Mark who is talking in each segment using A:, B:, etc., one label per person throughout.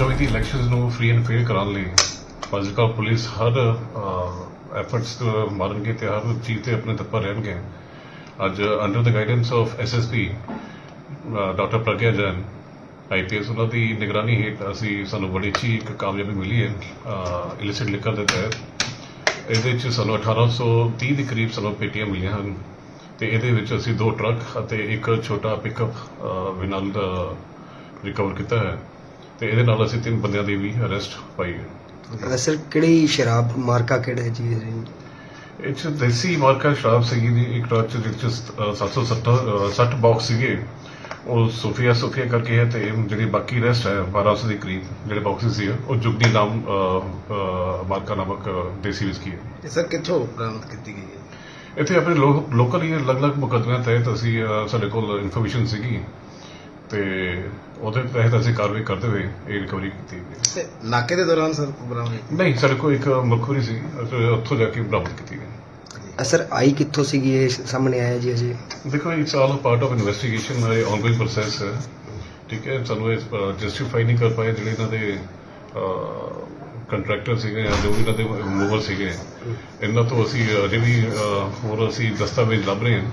A: 2024 ਦੀ ਇਲੈਕਸ਼ਨਸ ਨੂੰ free and fair ਕਰਾਉਣ ਲਈ ਫਾਜ਼ਿਲਕਾ ਪੁਲਿਸ ਹਰ ਐਫਰਟਸ ਮਾਰਨਗੇ ਤੇ ਹਰ ਚੀਜ਼ ਤੇ ਆਪਣੇ ਤੱਪਰ ਰਹਿਣਗੇ। ਅੱਜ under the guidance of SSP doctor Pragya Jain IPS ਉਹਨਾਂ ਦੀ ਨਿਗਰਾਨੀ ਹੇਠ ਅਸੀਂ ਸਾਨੂੰ ਬੜੀ ਅੱਛੀ ਇੱਕ ਕਾਮਯਾਬੀ ਮਿਲੀ ਹੈ ਇਲਿਸਿਟ ਲਿਕਰ ਦੇ ਤਹਿਤ। ਇਹਦੇ ਵਿੱਚ ਸਾਨੂੰ 1830 ਦੇ ਕਰੀਬ ਸਾਨੂੰ ਪੇਟੀਆਂ ਮਿਲੀਆਂ ਹਨ ਤੇ ਇਹਦੇ ਵਿੱਚ ਅਸੀਂ ਦੋ ਟਰੱਕ ਅਤੇ ਇੱਕ ਛੋਟਾ ਪਿਕਅਪ ਵਿਨਲ ਰਿਕਵਰ ਕੀਤਾ ਹੈ। ਤੇ ਇਹਦੇ ਨਾਲ ਅਸੀਂ ਤਿੰਨ ਬੰਦਿਆਂ ਦੀ ਵੀ ਅਰੈਸਟ ਪਾਈ ਹੈ।
B: ਸਰ ਕਿਹੜੀ ਸ਼ਰਾਬ ਮਾਰਕਾ ਕਿਹੜਾ ਹੈ ਜੀ ਇਹ?
A: 'ਚ ਦੇਸੀ ਮਾਰਕਾ ਸ਼ਰਾਬ ਸੀਗੀ ਜੀ ਇੱਕ ਟਰੱਕ ਚ ਜਿਹਦੇ 'ਚ ਅ, 770 ਅ, 60 ਬਾਕਸ ਸੀਗੇ। ਉਹ ਸੋਫੀਆ ਸੋਫੀਆ ਕਰਕੇ ਹੈ ਤੇ ਜਿਹੜੀ ਬਾਕੀ ਰੈਸਟ ਹੈ 1200 ਦੇ ਕਰੀਬ ਜਿਹੜੇ ਬਾਕਸਿਸ ਸੀ ਉਹ ਜੁਗਨੀ ਨਾਮ ਅ, ਅ, ਮਾਰਕਾ ਨਾਮਕ ਅ, ਦੇਸੀ ਵਿਸਕੀ ਹੈ।
C: ਇਹ ਸਰ ਕਿੱਥੋਂ ਬਰਾਮਦ ਕੀਤੀ ਗਈ ਹੈ?
A: ਇੱਥੇ ਆਪਣੇ ਲੋਕਲ ਹੀ ਅਲੱਗ-ਅਲੱਗ ਮੁਕੱਦਮਿਆਂ ਤਹਿਤ ਅਸੀਂ ਅ, ਸਾਡੇ ਕੋਲ ਇਨਫੋਰਮੇਸ਼ਨ ਸੀਗੀ। ਤੇ ਉਹਦੇ ਤਹਿਤ ਅਸੀਂ ਕਾਰਵਾਈ ਕਰਦੇ ਹੋਏ ਇਹ ਰਿਕਵਰੀ ਕੀਤੀ ਗਈ
C: ਤੇ ਨਾਕੇ ਦੇ ਦੌਰਾਨ ਸਰ ਬਰਾਮਦ?
A: ਨਹੀਂ ਸਾਡੇ ਕੋਲ ਇੱਕ ਮਖੂਰੀ ਸੀ। ਅਸੀਂ ਉੱਥੋਂ ਜਾ ਕੇ ਬਰਾਮਦ ਕੀਤੀ ਗਈ
B: ਸਰ ਆਈ ਕਿੱਥੋਂ ਸੀਗੀ ਇਹ? ਸਾਹਮਣੇ ਆਇਆ ਜੀ ਅਜੇ।
A: ਦੇਖੋ it's all part of investigation ਇਹ ਆਨਗੋਇੰਗ ਪ੍ਰੋਸੈਸ ਹੈ। ਠੀਕ ਹੈ ਸਾਨੂੰ ਇਹ ਜਸਟੀਫਾਈ ਨਹੀਂ ਕਰ ਪਾਏ ਜਿਹੜੇ ਇਹਨਾਂ ਦੇ ਕੰਟਰੈਕਟਰ ਸੀਗੇ ਜਾਂ ਜੋ ਵੀ ਇਹਨਾਂ ਦੇ ਮੂਵਰ ਸੀਗੇ। ਇਹਨਾਂ ਤੋਂ ਅਸੀਂ ਅਜੇ ਵੀ ਹੋਰ ਅਸੀਂ ਦਸਤਾਵੇਜ਼ ਲੱਭ ਰਹੇ ਹਾਂ।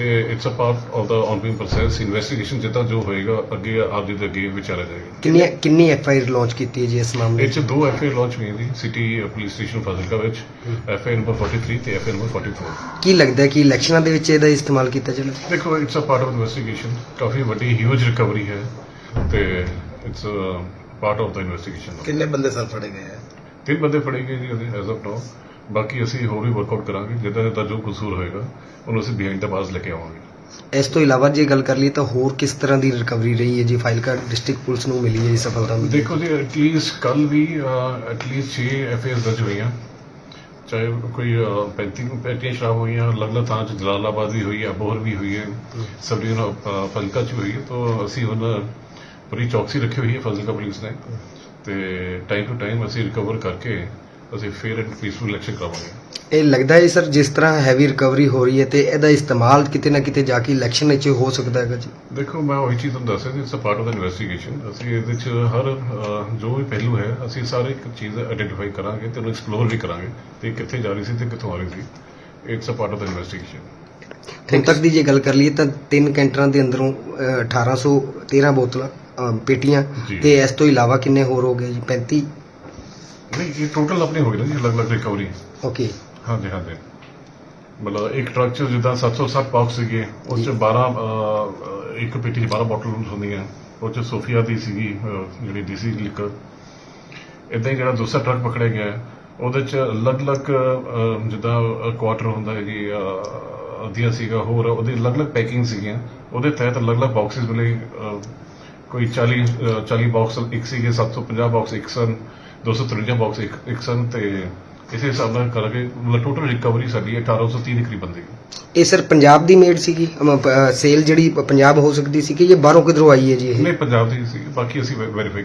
A: ਤੇ it's a part of the ongoing process investigation ਜਿੱਦਾਂ ਜੋ ਹੋਏਗਾ ਅੱਗੇ ਆਪ ਜੀ ਦੇ ਅੱਗੇ ਵਿਚਾਰਿਆ ਜਾਏਗਾ।
B: ਕਿੰਨੀ ਕਿੰਨੀ ਐਫ ਆਈ ਆਰ ਲਾਂਚ ਕੀਤੀ ਹੈ ਜੀ ਇਸ ਮਾਮਲੇ
A: ਇਹ 'ਚ ਦੋ ਐਫ ਆਈ ਲਾਂਚ ਹੋਈ ਜੀ ਸਿਟੀ ਪੁਲਿਸ ਸਟੇਸ਼ਨ ਫਾਜ਼ਿਲਕਾ ਵਿੱਚ ਐਫ ਆਈ ਨੰਬਰ 43 ਤੇ ਐਫ ਆਈ ਨੰਬਰ 44
B: ਕੀ ਲੱਗਦਾ ਹੈ ਕਿ ਇਲੈਕਸ਼ਨਾਂ ਦੇ ਵਿੱਚ ਇਹਦਾ ਇਸਤੇਮਾਲ ਕੀਤਾ ਜਾਣਾ
A: ਦੇਖੋ it's a part of investigation ਕਾਫੀ ਵੱਡੀ ਹਿਊਜ ਰਿਕਵਰੀ ਹੈ ਤੇ it's a part of the investigation
C: ਕਿੰਨੇ ਬੰਦੇ ਸਰ ਫੜੇ ਗਏ ਹੈ?
A: ਤਿੰਨ ਬੰਦੇ ਫੜੇ ਗਏ ਜੀ ਐਜ਼ ਆਫ ਨਾਓ ਬਾਕੀ ਅਸੀਂ ਹੋਰ ਵੀ ਵਰਕਆਊਟ ਕਰਾਂਗੇ ਜਿੱਦਾਂ ਜਿੱਦਾਂ ਜੋ ਕਸੂਰ ਹੋਏਗਾ ਉਹਨੂੰ ਅਸੀਂ ਬਿਹਾਈਂਡ ਦਾ ਬਾਜ਼ ਲੈ ਕੇ ਆਵਾਂਗੇ।
B: ਇਸ ਤੋਂ ਇਲਾਵਾ ਜੇ ਗੱਲ ਕਰ ਲਈ ਤਾਂ ਹੋਰ ਕਿਸ ਤਰ੍ਹਾਂ ਦੀ ਰਿਕਵਰੀ ਰਹੀ ਹੈ ਜੀ? ਫਾਈਲਕਾ ਡਿਸਟ੍ਰਿਕਟ ਪੁਲਿਸ ਨੂੰ ਮਿਲੀ ਹੈ ਜੀ ਸਫਲਤਾ
A: ਦੇਖੋ ਜੀ ਐਟਲੀਸਟ ਕੱਲ ਵੀ ਐਟਲੀਸਟ 6 ਐਫ ਆਈ ਦਰਜ ਹੋਈਆਂ। ਚਾਹੇ ਕੋਈ ਅਹ, 35 ਪੈਂਤੀਆਂ ਸ਼ਰਾਬ ਹੋਈਆਂ ਅਲੱਗ-ਅਲੱਗ ਥਾਂ 'ਚ ਜਲਾਲਾਬਾਦ ਵੀ ਹੋਈ ਹੈ ਅਬੋਹਰ ਵੀ ਹੋਈ ਹੈ। ਸਬ ਡਿਵੀਜ਼ਨ ਫਜ਼ਿਲਕਾ 'ਚ ਹੋਈ ਹੈ। ਤਾਂ ਅਸੀਂ ਹੁਣ ਪੂਰੀ ਚੌਕਸੀ ਰੱਖੀ ਹੋਈ ਹੈ ਫਜ਼ਿਲਕਾ ਪੁਲਿਸ ਨੇ। ਤੇ ਟਾਈਮ ਟੂ ਟਾਈਮ ਅਸੀਂ ਰਿਕਵਰ ਕਰਕੇ ਅਸੀਂ ਫੇਅਰ ਐਂਡ ਪੀਸਫੁਲ ਇਲੈਕਸ਼ਨ ਕਰਾਵਾਂਗੇ।
B: ਇਹ ਲੱਗਦਾ ਹੈ ਸਰ ਜਿਸ ਤਰ੍ਹਾਂ ਹੈਵੀ ਰਿਕਵਰੀ ਹੋ ਰਹੀ ਹੈ ਤੇ ਇਹਦਾ ਇਸਤੇਮਾਲ ਕਿਤੇ ਨਾ ਕਿਤੇ ਜਾ ਕੇ ਇਲੈਕਸ਼ਨ ਵਿੱਚ ਹੋ ਸਕਦਾ ਹੈਗਾ ਜੀ।
A: ਦੇਖੋ ਮੈਂ ਉਹੀ ਚੀਜ਼ ਤੁਹਾਨੂੰ ਦੱਸ ਰਿਹਾ it's a part of the investigation ਅਸੀਂ ਇਹਦੇ ਵਿੱਚ ਹਰ ਅਹ, ਜੋ ਵੀ ਪਹਿਲੂ ਹੈ ਅਸੀਂ ਸਾਰੇ ਇੱਕ ਚੀਜ਼ ਆਇਡੈਂਟੀਫਾਈ ਕਰਾਂਗੇ ਤੇ ਉਹਨੂੰ ਐਕਸਪਲੋਰ ਵੀ ਕਰਾਂਗੇ ਤੇ ਕਿੱਥੇ ਜਾ ਰਹੀ ਸੀ ਤੇ ਕਿੱਥੋਂ ਆ ਰਹੀ ਸੀ। It's a part of the investigation
B: ਹੁਣ ਤੱਕ ਦੀ ਜੇ ਗੱਲ ਕਰ ਲਈਏ ਤਾਂ ਤਿੰਨ ਕੈਂਟਰਾਂ ਦੇ ਅੰਦਰੋਂ ਅ, 1813 ਬੋਤਲਾਂ ਪੇਟੀਆਂ
A: ਜੀ।
B: ਤੇ ਇਸ ਤੋਂ ਇਲਾਵਾ ਕਿੰਨੇ ਹੋਰ ਹੋ ਗਏ ਜੀ? 35
A: ਨਹੀਂ ਇਹ ਟੋਟਲ ਆਪਣੀ ਹੋ ਗਈ ਨਾ ਜੀ ਅਲੱਗ-ਅਲੱਗ ਰਿਕਵਰੀ
B: ਓਕੇ
A: ਹਾਂਜੀ ਹਾਂਜੀ। ਮਤਲਬ ਇੱਕ ਟਰੱਕ 'ਚ ਜਿੱਦਾਂ 760 ਬਾਕਸ ਸੀਗੇ ਉਸ 'ਚ 12 ਅਹ, ਇੱਕ ਪੇਟੀ 'ਚ 12 ਬੋਟਲ ਹੁੰਦੀਆਂ। ਉਹ 'ਚ ਸੋਫੀਆ ਦੀ ਸੀਗੀ ਅਹ, ਜਿਹੜੀ ਡੀਸੀ ਲਿਕਰ ਇਦਾਂ ਹੀ ਜਿਹੜਾ ਦੂਸਰਾ ਟਰੱਕ ਪਕੜਿਆ ਗਿਆ ਹੈ, ਉਹਦੇ 'ਚ ਅਲੱਗ-ਅਲੱਗ ਅਹ, ਜਿੱਦਾਂ ਕੁਆਟਰ ਹੁੰਦਾ ਹੈ ਜੀ ਅਹ, ਅੱਧੀਆਂ ਸੀਗਾ ਹੋਰ ਉਹਦੀ ਅਲੱਗ-ਅਲੱਗ ਪੈਕਿੰਗ ਸੀਗੀਆਂ। ਉਹਦੇ ਤਹਿਤ ਅਲੱਗ-ਅਲੱਗ ਬਾਕਸਿਸ ਮਿਲੇ ਅਹ, ਕੋਈ 40 ਅਹ, 40 ਬਾਕਸ ਇੱਕ ਸੀਗੇ 750 ਬਾਕਸ ਇੱਕ ਸਨ। 253 ਬਾਕਸ ਇੱਕ ਇੱਕ ਸਨ ਤੇ ਇਸੇ ਹਿਸਾਬ ਨਾਲ ਕਰਕੇ ਮਤਲਬ ਟੋਟਲ ਰਿਕਵਰੀ ਸਾਡੀ 1830 ਦੇ ਕਰੀਬ ਬੰਦੀ
B: ਇਹ ਸਰ ਪੰਜਾਬ ਦੀ ਮੇਡ ਸੀਗੀ? ਸੇਲ ਜਿਹੜੀ ਪੰਜਾਬ ਹੋ ਸਕਦੀ ਸੀ ਕਿ ਇਹ ਬਾਹਰੋਂ ਕਿਧਰੋਂ ਆਈ ਹੈ ਜੀ ਇਹ?
A: ਨਹੀਂ ਪੰਜਾਬ ਦੀ ਸੀ ਬਾਕੀ ਅਸੀਂ ਵੈਰੀਫਾਈ